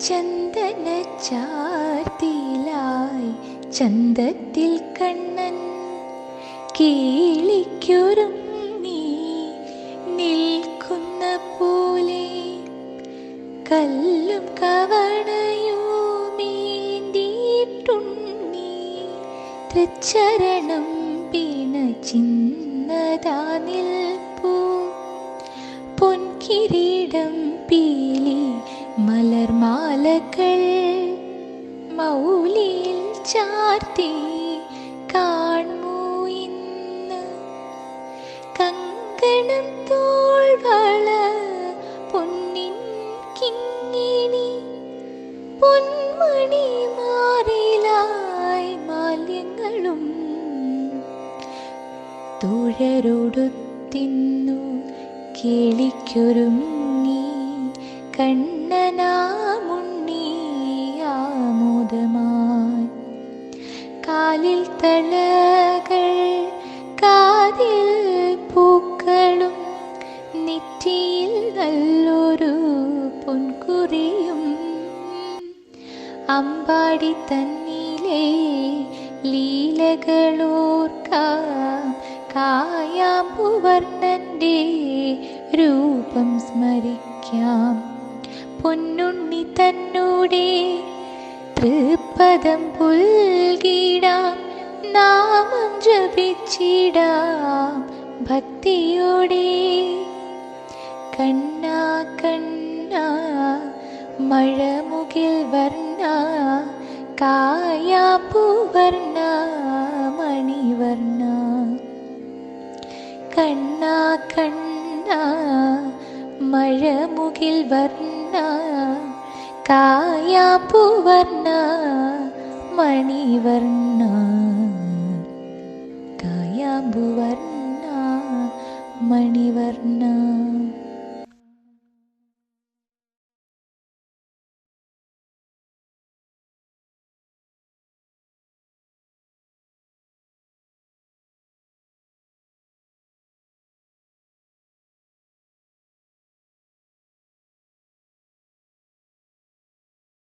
ചന്ദന ചാർത്തിലായി ചന്ദത്തിൽ കണ്ണൻ കീളിക്കുറങ്ങി നിൽക്കുന്ന പോലെ കല്ലും കവണയുമേന്തിയിട്ടുണ്ണി തൃച്ചരണം പിണ ചിന്നതാ നിൽപ്പൂ പൊൻകിരീടം പീലി മലർമാലകൾ മൗലിയിൽ ചാർത്തി കാൺമൂ ഇന്ന്? കങ്കണം തോൾവള പൊന്നിൻ കിങ്ങിണി പൊന്മണി മാറിലായി മാല്യങ്ങളും തുഴരൊടുത്തിന്നു കേളിക്കൊരുങ്ങി കണ്ണനാമുണ്ണിയാമോദമായി കാലിൽ തളകൾ കാതിൽ പൂക്കളും നെറ്റിയിൽ നല്ലൊരു പൊൻകുറിയും. അമ്പാടി തന്നിലെ ലീലകളോർക്കാം കായാമ്പുവർണന്റെ രൂപം സ്മരിക്കാം. പൊന്നുണ്ണി തന്നൂടെ തൃപ്പദം പുൽകിടാം. ജപിച്ചിടാം ഭക്തിയോടെ. കണ്ണ കണ്ണ മഴമുകിൽ വർണ കായാപ്പൂവർണ മണിവർണ കണ്ണ കണ്ണ മഴമുകിൽ വർണ കായാപ്പൂവർണ മണിവർണ കായാമ്പു വർണ മണിവർണ